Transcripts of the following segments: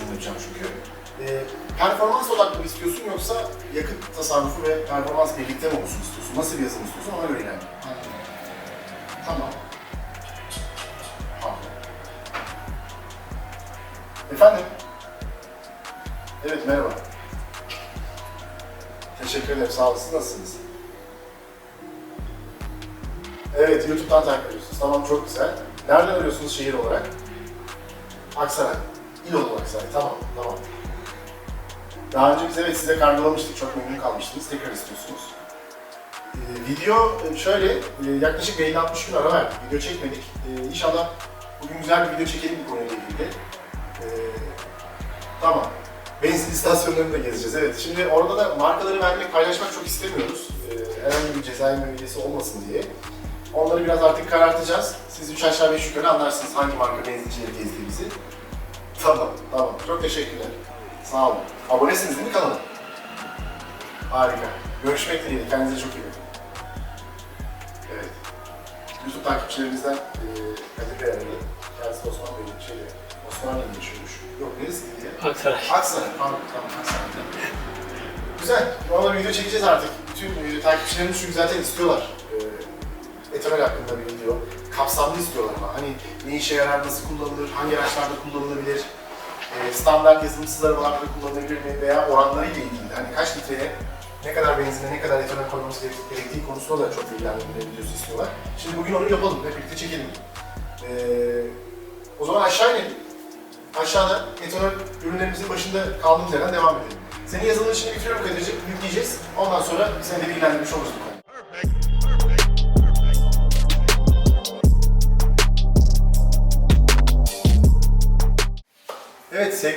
Yapacağım çünkü. Ee, performans odaklı mı istiyorsun yoksa yakıt tasarrufu ve performans birlikte mi olsun istiyorsun? Nasıl bir yazılım istiyorsun ona göre ilerleyelim. Tamam. Pardon. Efendim? Evet merhaba. Teşekkür ederim sağ olun. Nasılsınız? Evet YouTube'dan takip ediyorsunuz. Tamam çok güzel. Nereden arıyorsunuz şehir olarak? Aksaray. İl olarak Aksaray. Tamam tamam. Daha önce biz evet size kargolamıştık. Çok memnun kalmıştınız. Tekrar istiyorsunuz. Ee, video e, şöyle, e, yaklaşık 50-60 gün ara verdik. Video çekmedik. Ee, inşallah bugün güzel bir video çekelim bu konuyla ilgili. Ee, tamam. Benzin istasyonlarını da gezeceğiz. Evet, şimdi orada da markaları vermek, paylaşmak çok istemiyoruz. Ee, herhangi bir cezai müeyyidesi olmasın diye. Onları biraz artık karartacağız. Siz üç aşağı beş yukarı anlarsınız hangi marka benzincileri gezdiğimizi. Tamam, tamam. Çok teşekkürler. Sağ olun. Abonesiniz değil mi kanala? Harika. Görüşmek dileğiyle. Kendinize çok iyi bakın. Evet. YouTube takipçilerimizden e, Kadir Bey aradı. Kendisi Osman Bey'in şeyde, Osmanlı'da yaşıyormuş. Yok neresi diye. Aksaray. Aksaray, pardon, tamam Aksaray'da. Güzel, valla video çekeceğiz artık. Bütün e, takipçilerimiz çünkü zaten istiyorlar. E, etanol hakkında bir video. Kapsamlı istiyorlar ama hani ne işe yarar, nasıl kullanılır, hangi araçlarda kullanılabilir, e, standart yazılımsız arabalarda kullanılabilir mi veya oranları ile ilgili. Hani kaç litreye, ne kadar benzine, ne kadar etanol koymamız gerek- gerektiği konusunda da çok bilgilendirme istiyorlar. Şimdi bugün onu yapalım, hep birlikte çekelim. E, o zaman aşağı inelim. Aşağıda etanol ürünlerimizin başında kaldığımız yerden devam edelim. Senin yazılımın işini bitiriyorum Kadir'ciğim, yükleyeceğiz. Ondan sonra seni de bilgilendirmiş oluruz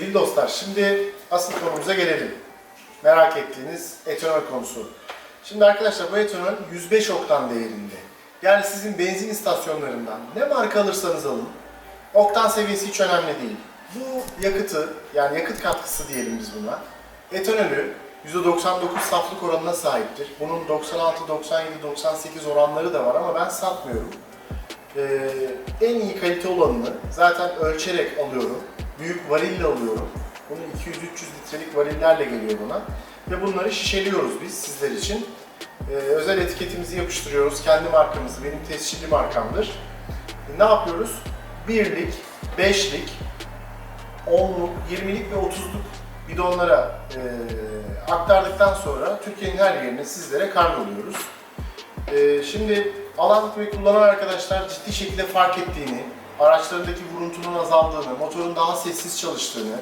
sevgili dostlar, şimdi asıl konumuza gelelim. Merak ettiğiniz etanol konusu. Şimdi arkadaşlar bu etanol 105 oktan değerinde. Yani sizin benzin istasyonlarından ne marka alırsanız alın, oktan seviyesi hiç önemli değil. Bu yakıtı, yani yakıt katkısı diyelim biz buna, etanolü %99 saflık oranına sahiptir. Bunun 96, 97, 98 oranları da var ama ben satmıyorum. Ee, en iyi kalite olanını zaten ölçerek alıyorum. Büyük varille alıyorum. Bunu 200-300 litrelik varillerle geliyor buna. Ve bunları şişeliyoruz biz sizler için. Ee, özel etiketimizi yapıştırıyoruz. Kendi markamızı, benim tescilli markamdır. E, ne yapıyoruz? Birlik, beşlik, 10'luk, 20'lik ve 30'luk bidonlara e, aktardıktan sonra Türkiye'nin her yerine sizlere kargoluyoruz. E, şimdi alan ve kullanan arkadaşlar ciddi şekilde fark ettiğini, araçlarındaki vuruntunun azaldığını, motorun daha sessiz çalıştığını,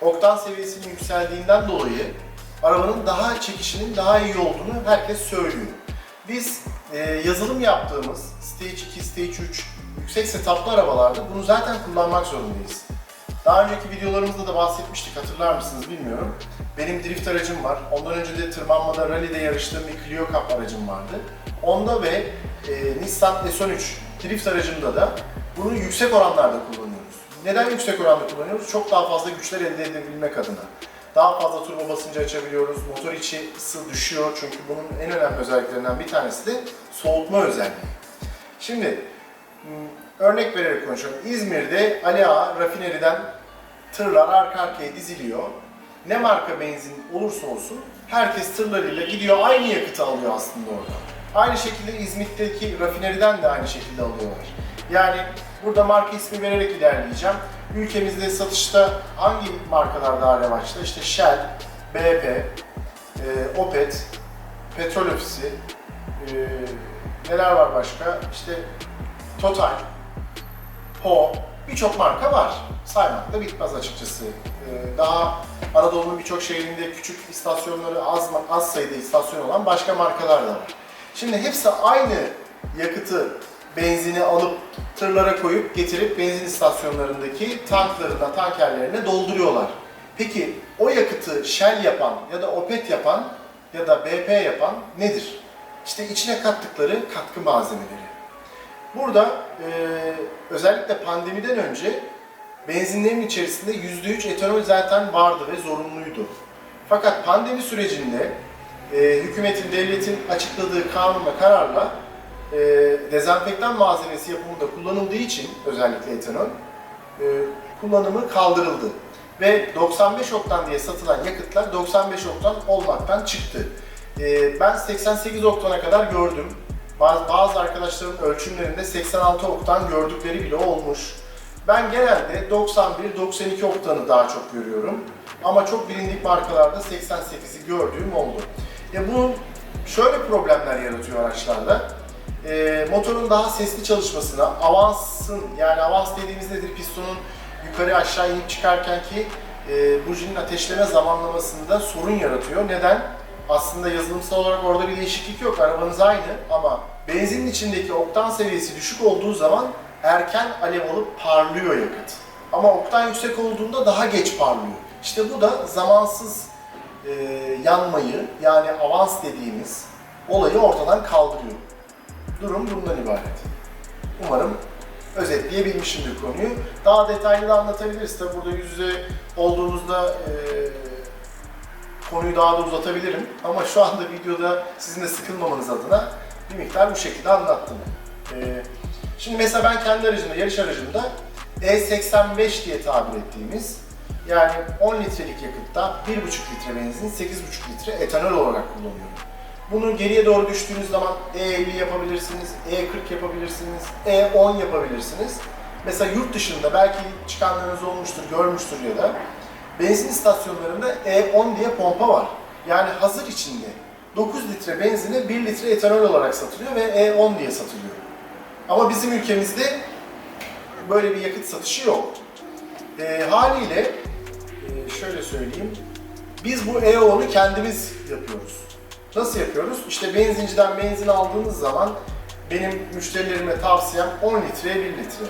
oktan seviyesinin yükseldiğinden dolayı arabanın daha çekişinin daha iyi olduğunu herkes söylüyor. Biz e, yazılım yaptığımız Stage 2, Stage 3 yüksek setuplı arabalarda bunu zaten kullanmak zorundayız. Daha önceki videolarımızda da bahsetmiştik hatırlar mısınız bilmiyorum. Benim drift aracım var. Ondan önce de tırmanmada, rallide yarıştığım bir Clio Cup aracım vardı. Onda ve e, Nissan S13 drift aracımda da bunu yüksek oranlarda kullanıyoruz. Neden yüksek oranda kullanıyoruz? Çok daha fazla güçler elde edebilmek adına. Daha fazla turbo basıncı açabiliyoruz. Motor içi ısı düşüyor çünkü bunun en önemli özelliklerinden bir tanesi de soğutma özelliği. Şimdi Örnek vererek konuşalım. İzmir'de Ali Ağa rafineriden tırlar arka arkaya diziliyor. Ne marka benzin olursa olsun herkes tırlarıyla gidiyor aynı yakıtı alıyor aslında orada. Aynı şekilde İzmit'teki rafineriden de aynı şekilde alıyorlar. Yani burada marka ismi vererek ilerleyeceğim. Ülkemizde satışta hangi markalar daha revaçta? İşte Shell, BP, e, Opet, Petrol Ofisi, e, neler var başka? İşte Total, Po, birçok marka var. Saymakla bitmez açıkçası. Ee, Daha Anadolu'nun birçok şehrinde küçük istasyonları az, az sayıda istasyon olan başka markalar da var. Şimdi hepsi aynı yakıtı, benzini alıp tırlara koyup getirip benzin istasyonlarındaki tanklarına, tankerlerine dolduruyorlar. Peki o yakıtı Shell yapan ya da Opet yapan ya da BP yapan nedir? İşte içine kattıkları katkı malzemeleri. Burada e, özellikle pandemiden önce benzinlerin içerisinde %3 etanol zaten vardı ve zorunluydu. Fakat pandemi sürecinde e, hükümetin, devletin açıkladığı kanun ve kararla e, dezenfektan malzemesi yapımında kullanıldığı için özellikle etanol, e, kullanımı kaldırıldı. Ve 95 oktan diye satılan yakıtlar 95 oktan olmaktan çıktı. Ee, ben 88 oktana kadar gördüm. Bazı, bazı arkadaşlarımın ölçümlerinde 86 oktan gördükleri bile olmuş. Ben genelde 91-92 oktanı daha çok görüyorum. Ama çok bilindik markalarda 88'i gördüğüm oldu. E bu şöyle problemler yaratıyor araçlarda. E, motorun daha sesli çalışmasına, avansın yani avans dediğimiz nedir? Pistonun yukarı aşağı inip çıkarken ki e, bujinin ateşleme zamanlamasında sorun yaratıyor. Neden? Aslında yazılımsal olarak orada bir değişiklik yok. Arabanız aynı ama benzinin içindeki oktan seviyesi düşük olduğu zaman erken alev alıp parlıyor yakıt. Ama oktan yüksek olduğunda daha geç parlıyor. İşte bu da zamansız e, yanmayı yani avans dediğimiz olayı ortadan kaldırıyor. Durum bundan ibaret. Umarım özetleyebilmişimdir konuyu. Daha detaylı da anlatabiliriz. Tabi burada yüz yüze olduğumuzda e, konuyu daha da uzatabilirim. Ama şu anda videoda sizin de sıkılmamanız adına bir miktar bu şekilde anlattım. E, şimdi mesela ben kendi aracımda, yarış aracımda E85 diye tabir ettiğimiz yani 10 litrelik yakıtta 1,5 litre benzin, 8,5 litre etanol olarak kullanıyorum. Bunu geriye doğru düştüğünüz zaman E50 yapabilirsiniz, E40 yapabilirsiniz, E10 yapabilirsiniz. Mesela yurt dışında belki çıkanlarınız olmuştur, görmüştür ya da benzin istasyonlarında E10 diye pompa var. Yani hazır içinde 9 litre benzine 1 litre etanol olarak satılıyor ve E10 diye satılıyor. Ama bizim ülkemizde böyle bir yakıt satışı yok. E, haliyle e, şöyle söyleyeyim, biz bu E10'u kendimiz yapıyoruz. Nasıl yapıyoruz? İşte benzinciden benzin aldığınız zaman benim müşterilerime tavsiyem 10 litreye 1 litre.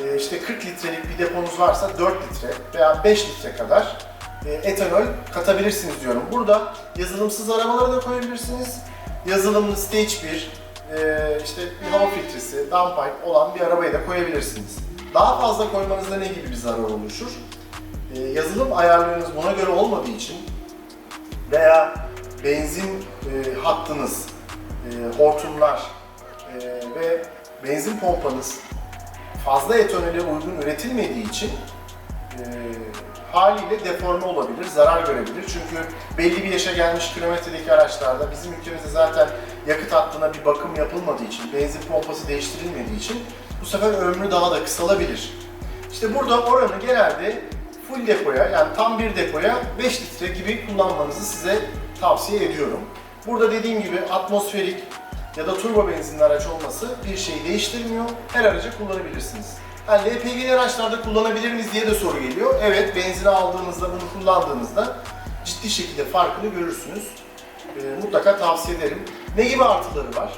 Ee, işte 40 litrelik bir deponuz varsa 4 litre veya 5 litre kadar e, etanol katabilirsiniz diyorum. Burada yazılımsız aramaları da koyabilirsiniz. Yazılımlı stage 1, e, işte bir hava filtresi, downpipe olan bir arabayı da koyabilirsiniz. Daha fazla koymanızda ne gibi bir zarar oluşur? E, yazılım ayarlarınız buna göre olmadığı için veya benzin e, hattınız, e, hortumlar e, ve benzin pompanız fazla etanole uygun üretilmediği için e, haliyle deforme olabilir, zarar görebilir. Çünkü belli bir yaşa gelmiş kilometredeki araçlarda bizim ülkemizde zaten yakıt hattına bir bakım yapılmadığı için, benzin pompası değiştirilmediği için bu sefer ömrü daha da kısalabilir. İşte burada oranı genelde full depoya yani tam bir depoya 5 litre gibi kullanmanızı size tavsiye ediyorum. Burada dediğim gibi atmosferik ya da turbo benzinli araç olması bir şeyi değiştirmiyor. Her aracı kullanabilirsiniz. Yani LPG'li araçlarda kullanabilir miyiz diye de soru geliyor. Evet, benzini aldığınızda, bunu kullandığınızda ciddi şekilde farkını görürsünüz. Ee, mutlaka tavsiye ederim. Ne gibi artıları var?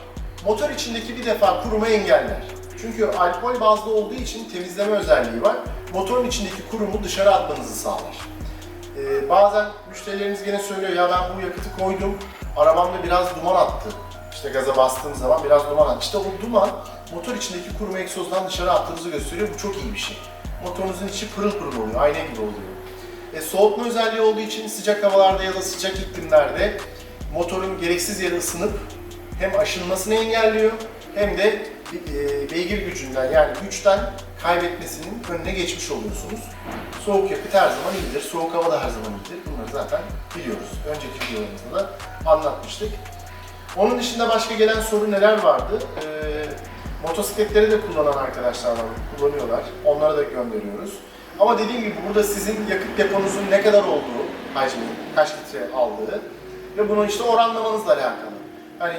Motor içindeki bir defa kurumu engeller. Çünkü alkol bazlı olduğu için temizleme özelliği var. Motorun içindeki kurumu dışarı atmanızı sağlar. Ee, bazen müşterilerimiz gene söylüyor ya ben bu yakıtı koydum, arabamda biraz duman attı. İşte gaza bastığım zaman biraz duman attı. İşte o duman motor içindeki kuruma egzozdan dışarı attığınızı gösteriyor. Bu çok iyi bir şey. Motorunuzun içi pırıl pırıl oluyor, ayna gibi oluyor. E, soğutma özelliği olduğu için sıcak havalarda ya da sıcak iklimlerde motorun gereksiz yere ısınıp hem aşınmasını engelliyor hem de e, beygir gücünden yani güçten kaybetmesinin önüne geçmiş oluyorsunuz. Soğuk yakıt her zaman iyidir, soğuk hava da her zaman iyidir. Bunları zaten biliyoruz. Önceki videolarımızda da anlatmıştık. Onun dışında başka gelen soru neler vardı? Ee, motosikletleri de kullanan arkadaşlar var, kullanıyorlar. Onlara da gönderiyoruz. Ama dediğim gibi burada sizin yakıt deponuzun ne kadar olduğu, hacmi, kaç litre aldığı ve bunu işte oranlamanızla alakalı. Hani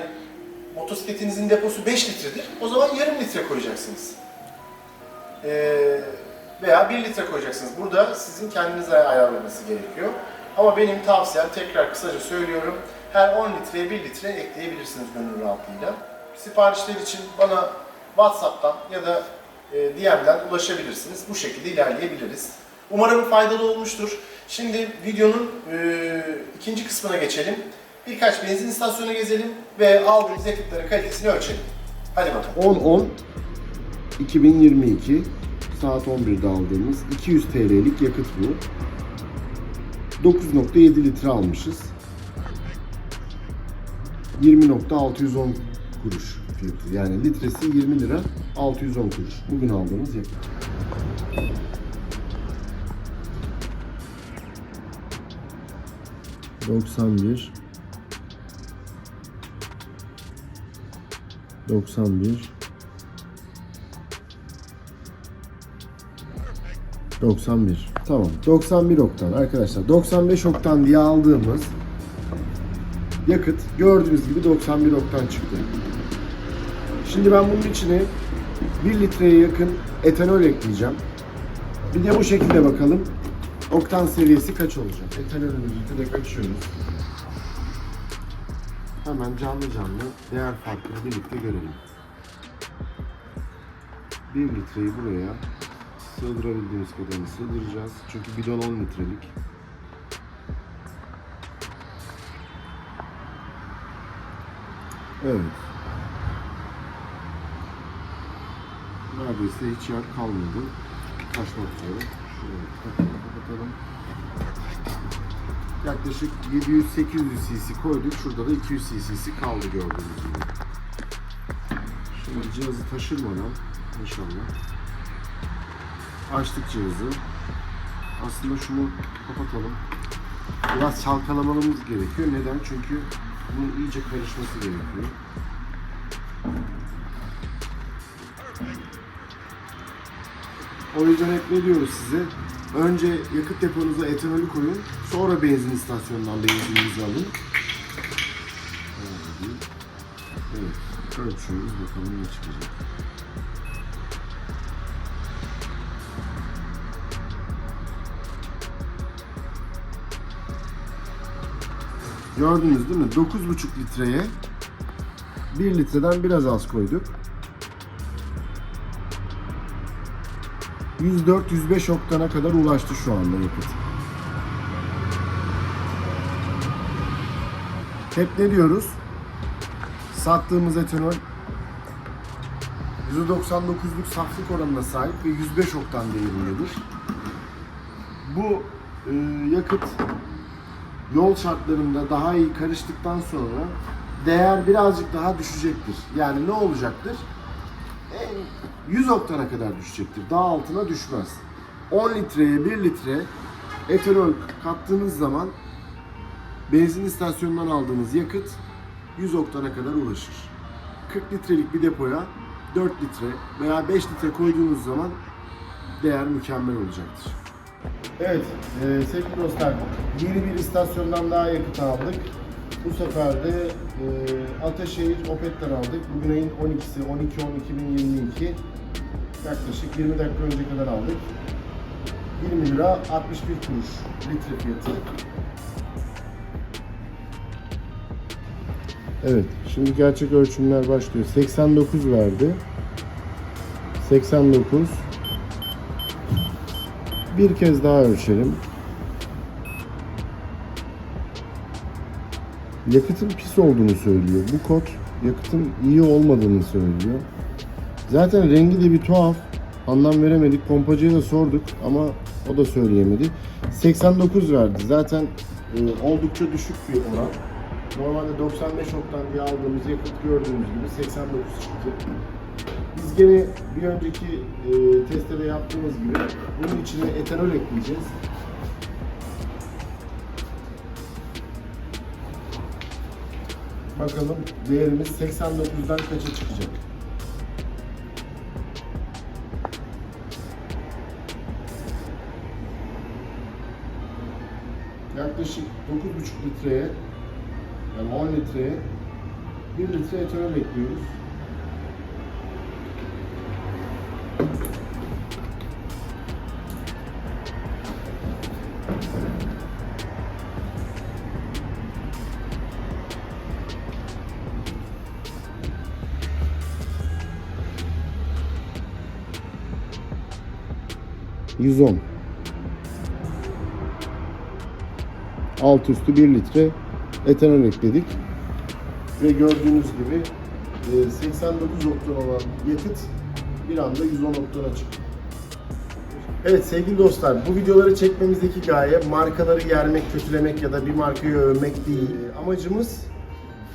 motosikletinizin deposu 5 litredir, o zaman yarım litre koyacaksınız. Ee, veya 1 litre koyacaksınız. Burada sizin kendinize ayarlaması gerekiyor. Ama benim tavsiyem tekrar kısaca söylüyorum. Her 10 litreye 1 litre ekleyebilirsiniz gönül rahatlığıyla. Siparişler için bana WhatsApp'tan ya da e, DM'den ulaşabilirsiniz. Bu şekilde ilerleyebiliriz. Umarım faydalı olmuştur. Şimdi videonun e, ikinci kısmına geçelim birkaç benzin istasyonu gezelim ve aldığımız yakıtların kalitesini ölçelim. Hadi bakalım. 10-10 2022 saat 11'de aldığımız 200 TL'lik yakıt bu. 9.7 litre almışız. 20.610 kuruş fiyatı. Yani litresi 20 lira 610 kuruş. Bugün aldığımız yakıt. Doksan bir. 91 91 Tamam. 91 oktan arkadaşlar. 95 oktan diye aldığımız yakıt gördüğünüz gibi 91 oktan çıktı. Şimdi ben bunun içine 1 litreye yakın etanol ekleyeceğim. Bir de bu şekilde bakalım. Oktan seviyesi kaç olacak? Etanolümüzü direkt açıyoruz. Hemen canlı canlı değer farkını birlikte görelim. 1 litreyi buraya sığdırabildiğimiz kadarını sığdıracağız. Çünkü bidon 10 litrelik. Evet. Neredeyse hiç yer kalmadı. Taşmak üzere. Şöyle kapatalım. Yaklaşık 700-800 cc koyduk. Şurada da 200 cc kaldı gördüğünüz gibi. Şimdi cihazı taşırmadan inşallah açtık cihazı. Aslında şunu kapatalım. Biraz çalkalamamız gerekiyor. Neden? Çünkü bunun iyice karışması gerekiyor. O yüzden hep ne diyoruz size? Önce yakıt deponuza etanolü koyun. Sonra benzin istasyonundan benzininizi alın. Evet. Ölçüyoruz. Bakalım ne çıkacak. Gördünüz değil mi? 9,5 litreye 1 litreden biraz az koyduk. 104-105 oktana kadar ulaştı şu anda yakıt. Hep ne diyoruz? Sattığımız etanol %99'luk saflık oranına sahip ve 105 oktan değerindedir. Bu e, yakıt yol şartlarında daha iyi karıştıktan sonra değer birazcık daha düşecektir. Yani ne olacaktır? En 100 oktana kadar düşecektir. Daha altına düşmez. 10 litreye 1 litre etanol kattığınız zaman benzin istasyonundan aldığınız yakıt 100 oktana kadar ulaşır. 40 litrelik bir depoya 4 litre veya 5 litre koyduğunuz zaman değer mükemmel olacaktır. Evet e, sevgili dostlar yeni bir istasyondan daha yakıt aldık. Bu sefer de e, Ataşehir Opet'ten aldık. Bugün ayın 12'si 12-10-2022. Yaklaşık 20 dakika önce kadar aldık. 20 lira 61 kuruş litre fiyatı. Evet, şimdi gerçek ölçümler başlıyor. 89 verdi. 89. Bir kez daha ölçelim. Yakıtın pis olduğunu söylüyor. Bu kod yakıtın iyi olmadığını söylüyor. Zaten rengi de bir tuhaf. Anlam veremedik. Pompacıya da sorduk ama o da söyleyemedi. 89 verdi. Zaten e, oldukça düşük bir oran. Normalde 95 oktan diye aldığımız yakıt gördüğünüz gibi 89 çıktı. Biz gene bir önceki e, testte de yaptığımız gibi bunun içine etanol ekleyeceğiz. Bakalım değerimiz 89'dan kaça çıkacak? Yaklaşık 9,5 litreye yani 10 litreye 1 litre etanol ekliyoruz. ...110. Alt üstü 1 litre etanol ekledik. Ve gördüğünüz gibi e, 89 oktan olan yakıt bir anda 110 oktana çıktı. Evet sevgili dostlar bu videoları çekmemizdeki gaye markaları yermek, kötülemek ya da bir markayı övmek değil. E, Amacımız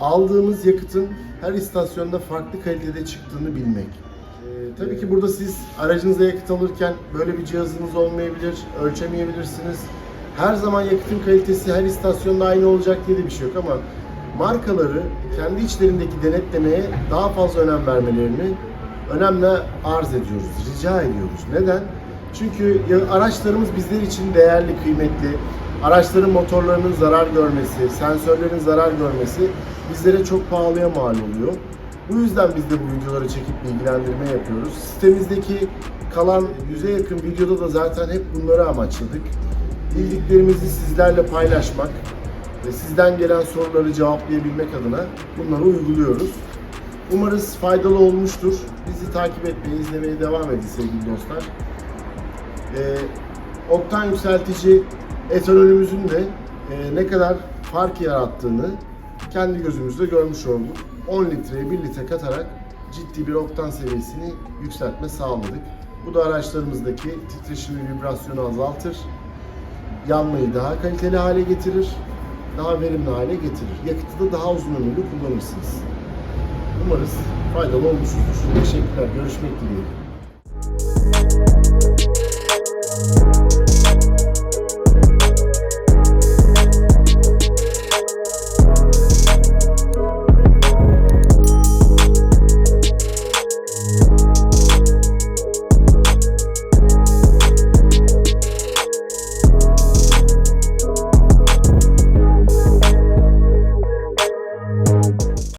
aldığımız yakıtın her istasyonda farklı kalitede çıktığını bilmek. E, tabii ki burada siz aracınıza yakıt alırken böyle bir cihazınız olmayabilir, ölçemeyebilirsiniz. her zaman yakıtın kalitesi her istasyonda aynı olacak diye de bir şey yok ama markaları kendi içlerindeki denetlemeye daha fazla önem vermelerini önemle arz ediyoruz, rica ediyoruz. Neden? Çünkü araçlarımız bizler için değerli, kıymetli. Araçların motorlarının zarar görmesi, sensörlerin zarar görmesi bizlere çok pahalıya mal oluyor. Bu yüzden biz de bu videoları çekip bilgilendirme yapıyoruz. Sitemizdeki kalan yüze yakın videoda da zaten hep bunları amaçladık. Bildiklerimizi sizlerle paylaşmak ve sizden gelen soruları cevaplayabilmek adına bunları uyguluyoruz. Umarız faydalı olmuştur. Bizi takip etmeyi, izlemeye devam edin sevgili dostlar. Ee, oktan yükseltici etanolümüzün de e, ne kadar fark yarattığını kendi gözümüzde görmüş olduk. 10 litreye 1 litre katarak ciddi bir oktan seviyesini yükseltme sağladık. Bu da araçlarımızdaki titreşimi, vibrasyonu azaltır. Yanmayı daha kaliteli hale getirir. Daha verimli hale getirir. Yakıtı da daha uzun ömürlü kullanırsınız. Umarız faydalı olmuşuzdur. Teşekkürler. Görüşmek dileğiyle.